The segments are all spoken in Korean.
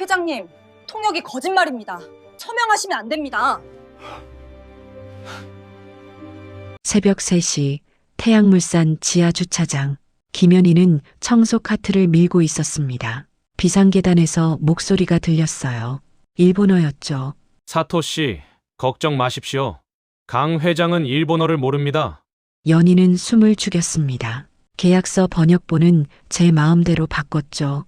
회장님, 통역이 거짓말입니다. 서명하시면 안 됩니다. 새벽 3시 태양물산 지하 주차장 김연희는 청소 카트를 밀고 있었습니다. 비상계단에서 목소리가 들렸어요. 일본어였죠. 사토 씨, 걱정 마십시오. 강 회장은 일본어를 모릅니다. 연희는 숨을 죽였습니다. 계약서 번역본은 제 마음대로 바꿨죠.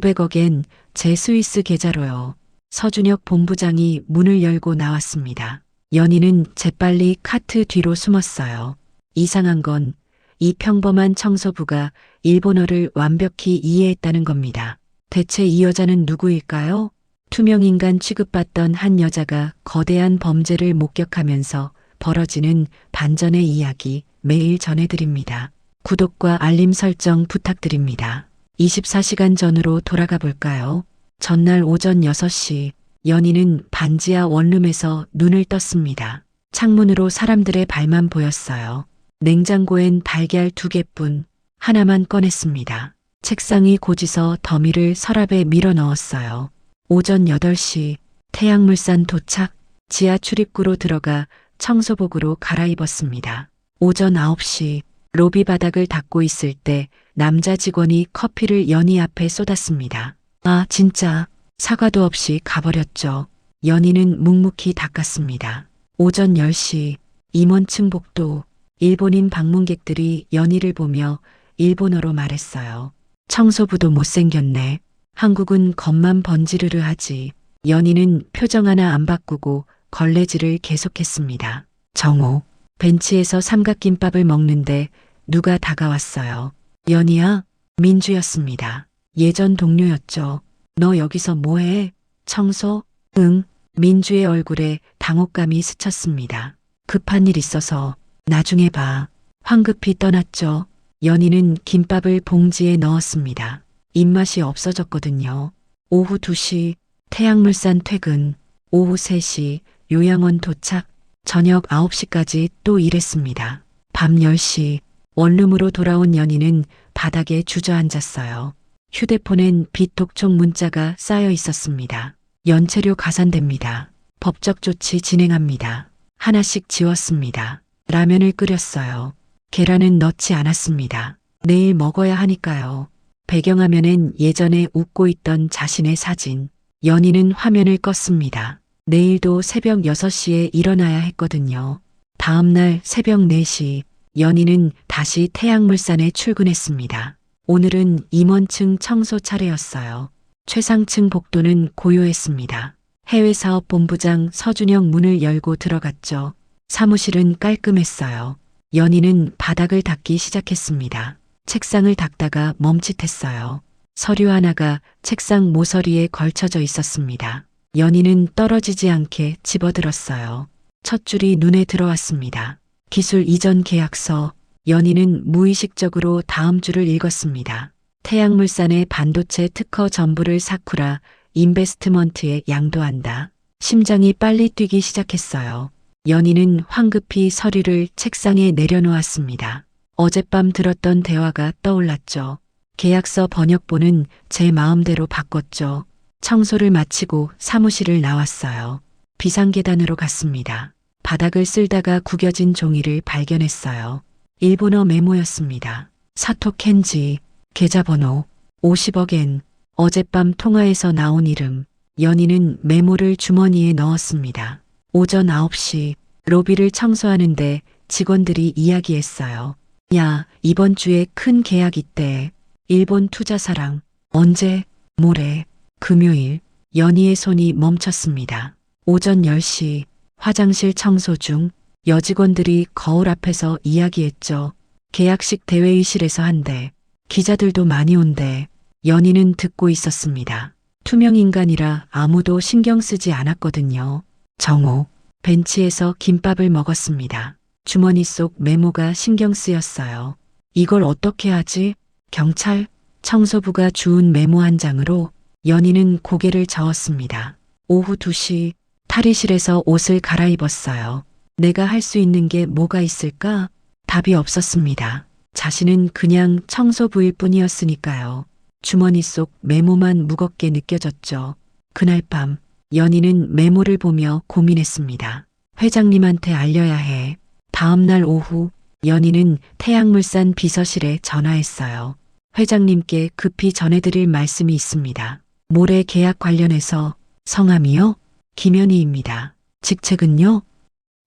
500억엔 제 스위스 계좌로요. 서준혁 본부장이 문을 열고 나왔습니다. 연희는 재빨리 카트 뒤로 숨었어요. 이상한 건 이 평범한 청소부가 일본어를 완벽히 이해했다는 겁니다. 대체 이 여자는 누구일까요? 투명인간 취급받던 한 여자가 거대한 범죄를 목격하면서 벌어지는 반전의 이야기 매일 전해드립니다. 구독과 알림 설정 부탁드립니다. 24시간 전으로 돌아가 볼까요? 전날 오전 6시 연희는 반지하 원룸에서 눈을 떴습니다. 창문으로 사람들의 발만 보였어요. 냉장고엔 달걀 두 개뿐 하나만 꺼냈습니다. 책상 이 고지서 더미를 서랍에 밀어 넣었어요. 오전 8시 태양물산 도착 지하 출입구로 들어가 청소복으로 갈아입었습니다. 오전 9시 로비 바닥을 닦고 있을 때 남자 직원이 커피를 연희 앞에 쏟았습니다. 아, 진짜 사과도 없이 가버렸죠. 연희는 묵묵히 닦았습니다. 오전 10시 임원층 복도 일본인 방문객들이 연희를 보며 일본어로 말했어요. 청소부도 못생겼네. 한국은 겉만 번지르르 하지. 연희는 표정 하나 안 바꾸고 걸레질을 계속했습니다. 정오. 벤치에서 삼각김밥을 먹는데 누가 다가왔어요. 연희야, 민주였습니다. 예전 동료였죠. 너 여기서 뭐해? 청소? 응. 민주의 얼굴에 당혹감이 스쳤습니다. 급한 일 있어서 나중에 봐. 황급히 떠났죠. 연희는 김밥을 봉지에 넣었습니다. 입맛이 없어졌거든요. 오후 2시 태양물산 퇴근, 오후 3시 요양원 도착, 저녁 9시까지 또 일했습니다. 밤 10시 원룸으로 돌아온 연희는 바닥에 주저앉았어요. 휴대폰엔 비톡촉 문자가 쌓여 있었습니다. 연체료 가산됩니다. 법적 조치 진행합니다. 하나씩 지웠습니다. 라면을 끓였어요. 계란은 넣지 않았습니다. 내일 먹어야 하니까요. 배경화면엔 예전에 웃고 있던 자신의 사진. 연희는 화면을 껐습니다. 내일도 새벽 6시에 일어나야 했거든요. 다음날 새벽 4시 연희는 다시 태양물산에 출근했습니다. 오늘은 임원층 청소 차례였어요. 최상층 복도는 고요했습니다. 해외사업본부장 서준영 문을 열고 들어갔죠. 사무실은 깔끔했어요. 연희는 바닥을 닦기 시작했습니다. 책상을 닦다가 멈칫했어요. 서류 하나가 책상 모서리에 걸쳐져 있었습니다. 연희는 떨어지지 않게 집어들었어요. 첫 줄이 눈에 들어왔습니다. 기술 이전 계약서. 연희는 무의식적으로 다음 줄을 읽었습니다. 태양물산의 반도체 특허 전부를 사쿠라 인베스트먼트에 양도한다. 심장이 빨리 뛰기 시작했어요. 연희는 황급히 서류를 책상에 내려놓았습니다. 어젯밤 들었던 대화가 떠올랐죠. 계약서 번역본은 제 마음대로 바꿨죠. 청소를 마치고 사무실을 나왔어요. 비상계단으로 갔습니다. 바닥을 쓸다가 구겨진 종이를 발견했어요. 일본어 메모였습니다. 사토 켄지, 계좌번호, 50억엔, 어젯밤 통화에서 나온 이름, 연희는 메모를 주머니에 넣었습니다. 오전 9시, 로비를 청소하는데 직원들이 이야기했어요. 야, 이번 주에 큰 계약 있대. 일본 투자사랑. 언제? 모레. 금요일. 연희의 손이 멈췄습니다. 오전 10시. 화장실 청소 중 여직원들이 거울 앞에서 이야기했죠. 계약식 대회의실에서 한대. 기자들도 많이 온대. 연희는 듣고 있었습니다. 투명 인간이라 아무도 신경 쓰지 않았거든요. 정오. 벤치에서 김밥을 먹었습니다. 주머니 속 메모가 신경 쓰였어요. 이걸 어떻게 하지? 경찰? 청소부가 주운 메모 한 장으로 연희는 고개를 저었습니다. 오후 2시 탈의실에서 옷을 갈아입었어요. 내가 할 수 있는 게 뭐가 있을까? 답이 없었습니다. 자신은 그냥 청소부일 뿐이었으니까요. 주머니 속 메모만 무겁게 느껴졌죠. 그날 밤 연희는 메모를 보며 고민했습니다. 회장님한테 알려야 해. 다음 날 오후 연희는 태양물산 비서실에 전화했어요. 회장님께 급히 전해드릴 말씀이 있습니다. 모래 계약 관련해서 성함이요? 김현희입니다. 직책은요?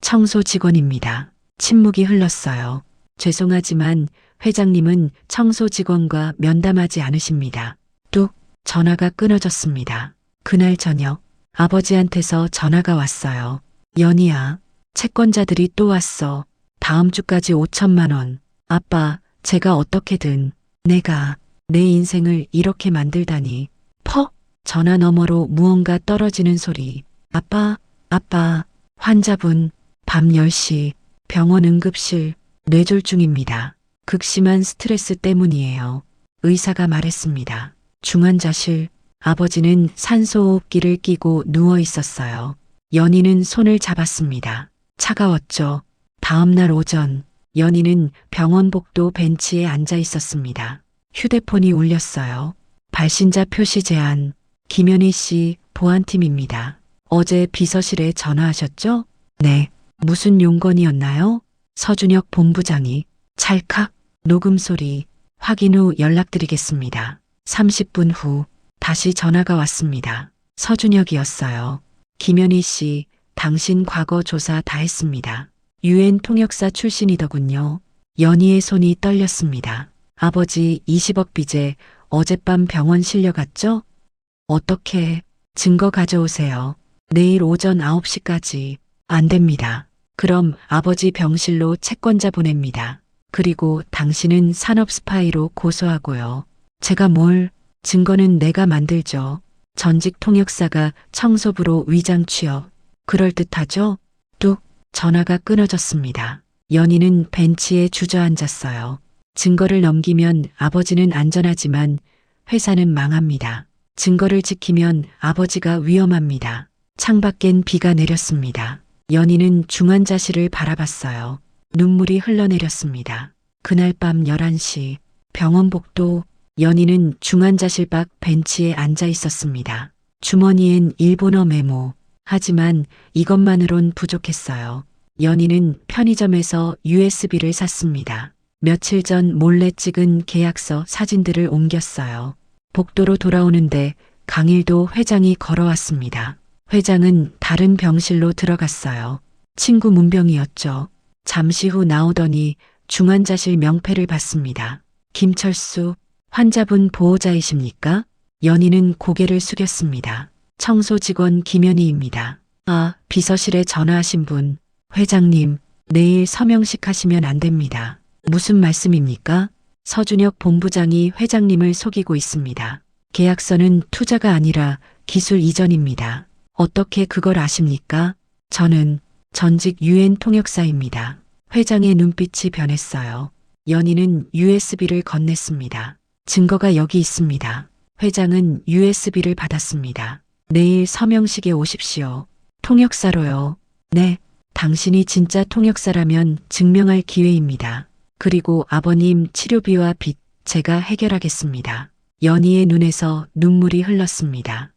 청소 직원입니다. 침묵이 흘렀어요. 죄송하지만 회장님은 청소 직원과 면담하지 않으십니다. 뚝 전화가 끊어졌습니다. 그날 저녁 아버지한테서 전화가 왔어요. 연희야, 채권자들이 또 왔어. 다음 주까지 5천만 원. 아빠, 제가 어떻게든 내가 내 인생을 이렇게 만들다니. 퍽! 전화 너머로 무언가 떨어지는 소리. 아빠, 아빠, 환자분, 밤 10시, 병원 응급실, 뇌졸중입니다. 극심한 스트레스 때문이에요. 의사가 말했습니다. 중환자실, 아버지는 산소호흡기를 끼고 누워 있었어요. 연희는 손을 잡았습니다. 차가웠죠. 다음 날 오전, 연희는 병원 복도 벤치에 앉아 있었습니다. 휴대폰이 울렸어요. 발신자 표시 제한, 김현희 씨, 보안팀입니다. 어제 비서실에 전화하셨죠? 네. 무슨 용건이었나요? 서준혁 본부장이 찰칵 녹음 소리 확인 후 연락드리겠습니다. 30분 후 다시 전화가 왔습니다. 서준혁이었어요. 김현희 씨, 당신 과거 조사 다 했습니다. 유엔 통역사 출신이더군요. 연희의 손이 떨렸습니다. 아버지 20억 빚에 어젯밤 병원 실려갔죠? 어떻게 증거 가져오세요. 내일 오전 9시까지 안 됩니다. 그럼 아버지 병실로 채권자 보냅니다. 그리고 당신은 산업 스파이로 고소하고요. 제가 뭘 증거는 내가 만들죠. 전직 통역사가 청소부로 위장 취업. 그럴듯하죠? 뚝 전화가 끊어졌습니다. 연희는 벤치에 주저앉았어요. 증거를 넘기면 아버지는 안전하지만 회사는 망합니다. 증거를 지키면 아버지가 위험합니다. 창밖엔 비가 내렸습니다. 연희는 중환자실을 바라봤어요. 눈물이 흘러내렸습니다. 그날 밤 11시 병원 복도 연희는 중환자실 밖 벤치에 앉아 있었습니다. 주머니엔 일본어 메모. 하지만 이것만으론 부족했어요. 연희는 편의점에서 USB를 샀습니다. 며칠 전 몰래 찍은 계약서 사진들을 옮겼어요. 복도로 돌아오는데 강일도 회장이 걸어왔습니다. 회장은 다른 병실로 들어갔어요. 친구 문병이었죠. 잠시 후 나오더니 중환자실 명패를 받습니다. 김철수, 환자분 보호자이십니까? 연희는 고개를 숙였습니다. 청소 직원 김현희입니다. 아, 비서실에 전화하신 분, 회장님, 내일 서명식 하시면 안 됩니다. 무슨 말씀입니까? 서준혁 본부장이 회장님을 속이고 있습니다. 계약서는 투자가 아니라 기술 이전입니다. 어떻게 그걸 아십니까? 저는 전직 유엔 통역사입니다. 회장의 눈빛이 변했어요. 연희는 USB를 건넸습니다. 증거가 여기 있습니다. 회장은 USB를 받았습니다. 내일 서명식에 오십시오. 통역사로요. 네, 당신이 진짜 통역사라면 증명할 기회입니다. 그리고 아버님 치료비와 빚 제가 해결하겠습니다. 연희의 눈에서 눈물이 흘렀습니다.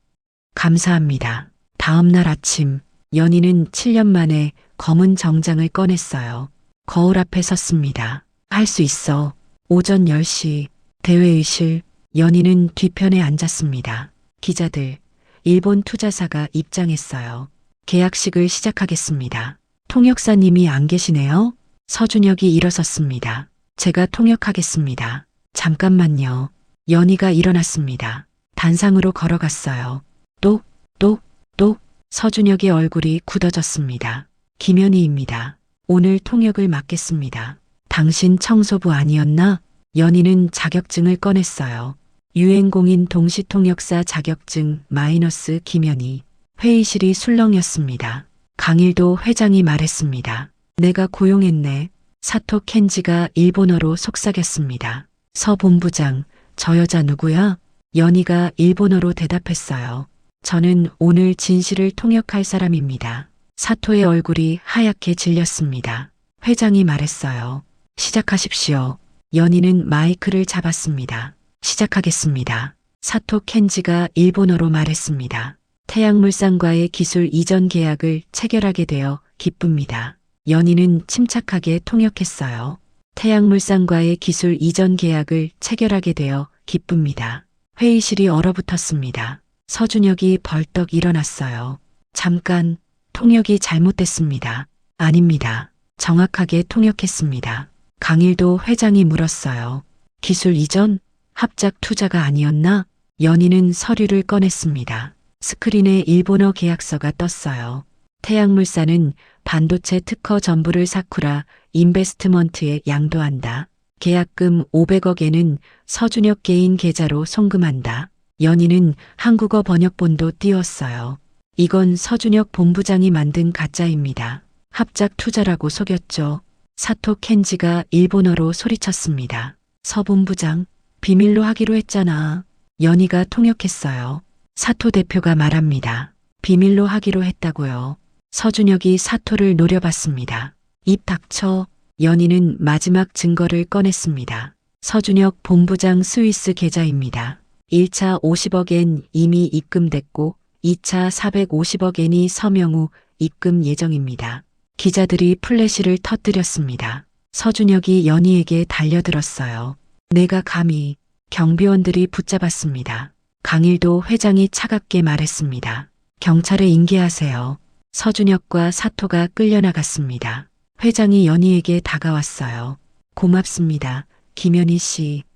감사합니다. 다음 날 아침 연희는 7년 만에 검은 정장을 꺼냈어요. 거울 앞에 섰습니다. 할 수 있어. 오전 10시 대회의실 연희는 뒤편에 앉았습니다. 기자들, 일본 투자사가 입장했어요. 계약식을 시작하겠습니다. 통역사님이 안 계시네요? 서준혁이 일어섰습니다. 제가 통역하겠습니다. 잠깐만요. 연희가 일어났습니다. 단상으로 걸어갔어요. 똑, 똑, 똑. 서준혁의 얼굴이 굳어졌습니다. 김현희입니다. 오늘 통역을 맡겠습니다. 당신 청소부 아니었나? 연희는 자격증을 꺼냈어요. 유엔공인 동시통역사 자격증 마이너스 김현희. 회의실이 술렁였습니다. 강일도 회장이 말했습니다. 내가 고용했네. 사토 켄지가 일본어로 속삭였습니다. 서 본부장, 저 여자 누구야? 연희가 일본어로 대답했어요. 저는 오늘 진실을 통역할 사람입니다. 사토의 얼굴이 하얗게 질렸습니다. 회장이 말했어요. 시작하십시오. 연희는 마이크를 잡았습니다. 시작하겠습니다. 사토 켄지가 일본어로 말했습니다. 태양물산과의 기술 이전 계약을 체결하게 되어 기쁩니다. 연희는 침착하게 통역했어요. 태양물산과의 기술 이전 계약을 체결하게 되어 기쁩니다. 회의실이 얼어붙었습니다. 서준혁이 벌떡 일어났어요. 잠깐, 통역이 잘못됐습니다. 아닙니다. 정확하게 통역했습니다. 강일도 회장이 물었어요. 기술 이전? 합작 투자가 아니었나? 연희는 서류를 꺼냈습니다. 스크린에 일본어 계약서가 떴어요. 태양물산은 반도체 특허 전부를 사쿠라 인베스트먼트에 양도한다. 계약금 500억에는 서준혁 개인 계좌로 송금한다. 연희는 한국어 번역본도 띄웠어요. 이건 서준혁 본부장이 만든 가짜입니다. 합작 투자라고 속였죠. 사토 켄지가 일본어로 소리쳤습니다. 서 본부장, 비밀로 하기로 했잖아. 연희가 통역했어요. 사토 대표가 말합니다. 비밀로 하기로 했다고요. 서준혁이 사토를 노려봤습니다. 입 닥쳐. 연희는 마지막 증거를 꺼냈습니다. 서준혁 본부장 스위스 계좌입니다. 1차 50억엔 이미 입금됐고 2차 450억엔이 서명 후 입금 예정입니다. 기자들이 플래시를 터뜨렸습니다. 서준혁이 연희에게 달려들었어요. 내가 감히 경비원들이 붙잡았습니다. 강일도 회장이 차갑게 말했습니다. 경찰에 인계하세요. 서준혁과 사토가 끌려나갔습니다. 회장이 연희에게 다가왔어요. 고맙습니다. 김연희 씨.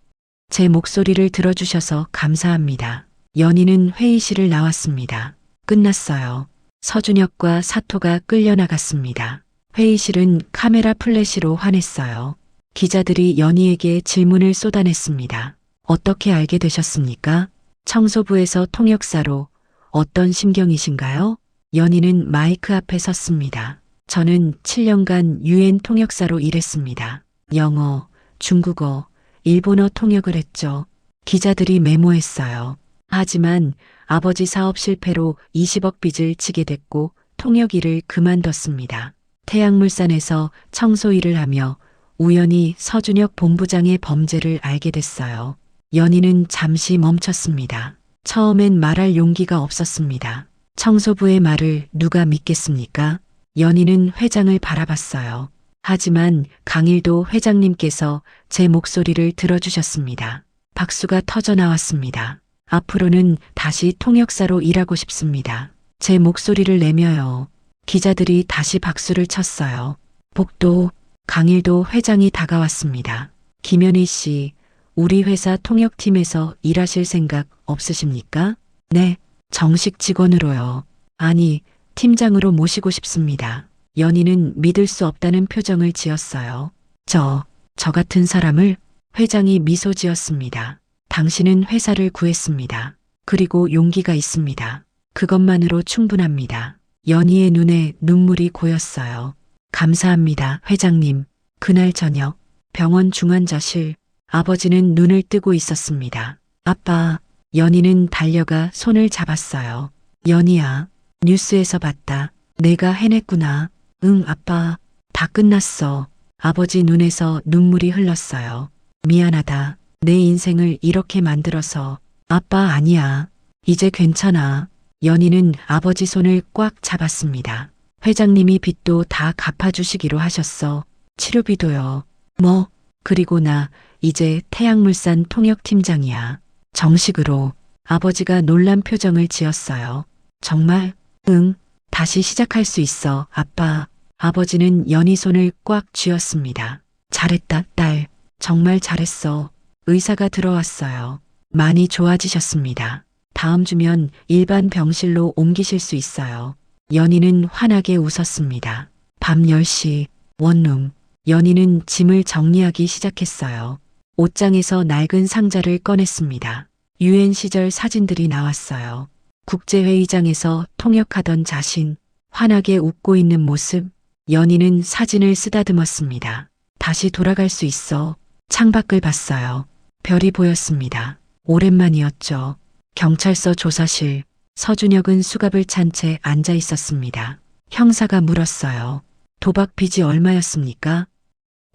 제 목소리를 들어주셔서 감사합니다. 연희는 회의실을 나왔습니다. 끝났어요. 서준혁과 사토가 끌려나갔습니다. 회의실은 카메라 플래시로 환했어요. 기자들이 연희에게 질문을 쏟아냈습니다. 어떻게 알게 되셨습니까? 청소부에서 통역사로 어떤 심경이신가요? 연희는 마이크 앞에 섰습니다. 저는 7년간 유엔 통역사로 일했습니다. 영어, 중국어, 일본어 통역을 했죠. 기자들이 메모했어요. 하지만 아버지 사업 실패로 20억 빚을 지게 됐고 통역 일을 그만뒀습니다. 태양물산에서 청소 일을 하며 우연히 서준혁 본부장의 범죄를 알게 됐어요. 연희는 잠시 멈췄습니다. 처음엔 말할 용기가 없었습니다. 청소부의 말을 누가 믿겠습니까? 연희는 회장을 바라봤어요. 하지만 강일도 회장님께서 제 목소리를 들어주셨습니다. 박수가 터져 나왔습니다. 앞으로는 다시 통역사로 일하고 싶습니다. 제 목소리를 내며요. 기자들이 다시 박수를 쳤어요. 복도, 강일도 회장이 다가왔습니다. 김현희 씨, 우리 회사 통역팀에서 일하실 생각 없으십니까? 네, 정식 직원으로요. 아니, 팀장으로 모시고 싶습니다. 연희는 믿을 수 없다는 표정을 지었어요. 저, 저 같은 사람을 회장이 미소 지었습니다. 당신은 회사를 구했습니다. 그리고 용기가 있습니다. 그것만으로 충분합니다. 연희의 눈에 눈물이 고였어요. 감사합니다, 회장님. 그날 저녁, 병원 중환자실, 아버지는 눈을 뜨고 있었습니다. 아빠, 연희는 달려가 손을 잡았어요. 연희야, 뉴스에서 봤다. 내가 해냈구나. 응, 아빠. 다 끝났어. 아버지 눈에서 눈물이 흘렀어요. 미안하다. 내 인생을 이렇게 만들어서. 아빠 아니야. 이제 괜찮아. 연희는 아버지 손을 꽉 잡았습니다. 회장님이 빚도 다 갚아주시기로 하셨어. 치료비도요. 뭐, 그리고 나 이제 태양물산 통역팀장이야. 정식으로 아버지가 놀란 표정을 지었어요. 정말? 응, 다시 시작할 수 있어, 아빠. 아버지는 연희 손을 꽉 쥐었습니다. 잘했다, 딸. 정말 잘했어. 의사가 들어왔어요. 많이 좋아지셨습니다. 다음 주면 일반 병실로 옮기실 수 있어요. 연희는 환하게 웃었습니다. 밤 10시, 원룸. 연희는 짐을 정리하기 시작했어요. 옷장에서 낡은 상자를 꺼냈습니다. 유엔 시절 사진들이 나왔어요. 국제회의장에서 통역하던 자신, 환하게 웃고 있는 모습, 연희는 사진을 쓰다듬었습니다. 다시 돌아갈 수 있어. 창밖을 봤어요. 별이 보였습니다. 오랜만이었죠. 경찰서 조사실, 서준혁은 수갑을 찬 채 앉아 있었습니다. 형사가 물었어요. 도박 빚이 얼마였습니까?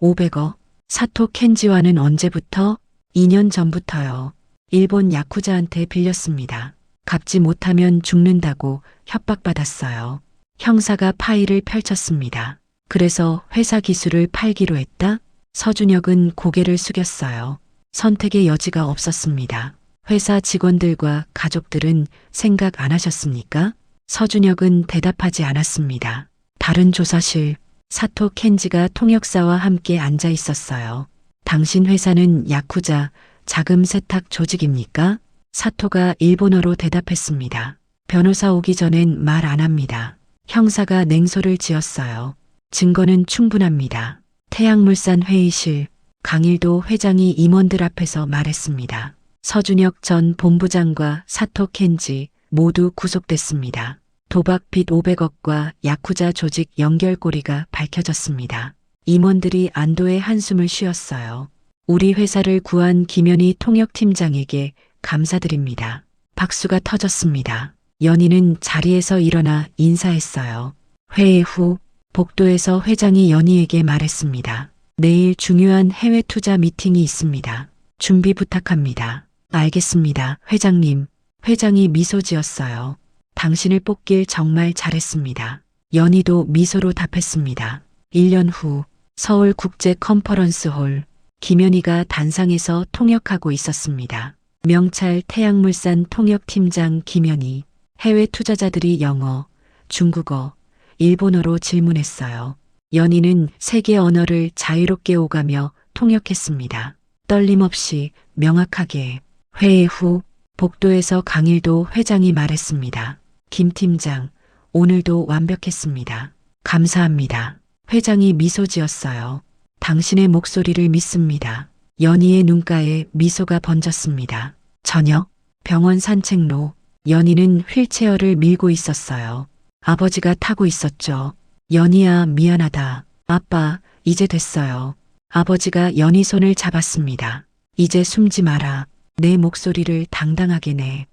500억. 사토 켄지와는 언제부터? 2년 전부터요. 일본 야쿠자한테 빌렸습니다. 갚지 못하면 죽는다고 협박받았어요. 형사가 파일을 펼쳤습니다. 그래서 회사 기술을 팔기로 했다? 서준혁은 고개를 숙였어요. 선택의 여지가 없었습니다. 회사 직원들과 가족들은 생각 안 하셨습니까? 서준혁은 대답하지 않았습니다. 다른 조사실, 사토 켄지가 통역사와 함께 앉아 있었어요. 당신 회사는 야쿠자 자금 세탁 조직입니까? 사토가 일본어로 대답했습니다. 변호사 오기 전엔 말 안 합니다. 형사가 냉소를 지었어요. 증거는 충분합니다. 태양물산 회의실, 강일도 회장이 임원들 앞에서 말했습니다. 서준혁 전 본부장과 사토 켄지 모두 구속됐습니다. 도박 빚 500억과 야쿠자 조직 연결고리가 밝혀졌습니다. 임원들이 안도의 한숨을 쉬었어요. 우리 회사를 구한 김현희 통역팀장에게 감사드립니다. 박수가 터졌습니다. 연희는 자리에서 일어나 인사했어요. 회의 후 복도에서 회장이 연희에게 말했습니다. 내일 중요한 해외 투자 미팅이 있습니다. 준비 부탁합니다. 알겠습니다. 회장님. 회장이 미소 지었어요. 당신을 뽑길 정말 잘했습니다. 연희도 미소로 답했습니다. 1년 후 서울 국제 컨퍼런스 홀 김연희가 단상에서 통역하고 있었습니다. 명찰 태양물산 통역팀장 김연희 해외 투자자들이 영어, 중국어, 일본어로 질문했어요. 연희는 세계 언어를 자유롭게 오가며 통역했습니다. 떨림 없이 명확하게 회의 후 복도에서 강일도 회장이 말했습니다. 김 팀장, 오늘도 완벽했습니다. 감사합니다. 회장이 미소 지었어요. 당신의 목소리를 믿습니다. 연희의 눈가에 미소가 번졌습니다. 저녁, 병원 산책로, 연희는 휠체어를 밀고 있었어요. 아버지가 타고 있었죠. 연희야, 미안하다. 아빠, 이제 됐어요. 아버지가 연희 손을 잡았습니다. 이제 숨지 마라. 내 목소리를 당당하게 내.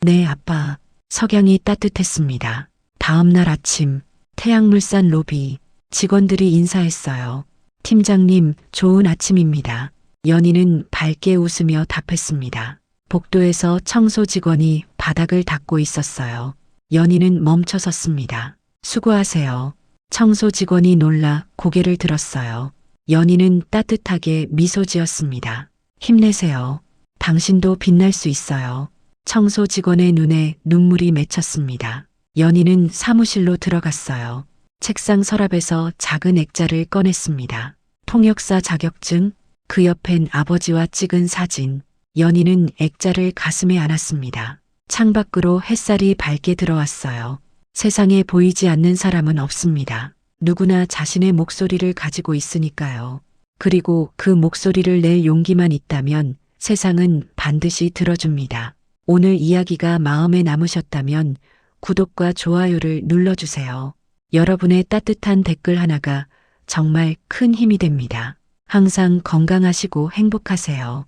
네, 아빠. 석양이 따뜻했습니다. 다음 날 아침, 태양물산 로비, 직원들이 인사했어요. 팀장님, 좋은 아침입니다. 연희는 밝게 웃으며 답했습니다. 복도에서 청소 직원이 바닥을 닦고 있었어요. 연희는 멈춰 섰습니다. 수고하세요. 청소 직원이 놀라 고개를 들었어요. 연희는 따뜻하게 미소 지었습니다. 힘내세요. 당신도 빛날 수 있어요. 청소 직원의 눈에 눈물이 맺혔습니다. 연희는 사무실로 들어갔어요. 책상 서랍에서 작은 액자를 꺼냈습니다. 통역사 자격증, 그 옆엔 아버지와 찍은 사진. 연희는 액자를 가슴에 안았습니다. 창밖으로 햇살이 밝게 들어왔어요. 세상에 보이지 않는 사람은 없습니다. 누구나 자신의 목소리를 가지고 있으니까요. 그리고 그 목소리를 낼 용기만 있다면 세상은 반드시 들어줍니다. 오늘 이야기가 마음에 남으셨다면 구독과 좋아요를 눌러주세요. 여러분의 따뜻한 댓글 하나가 정말 큰 힘이 됩니다. 항상 건강하시고 행복하세요.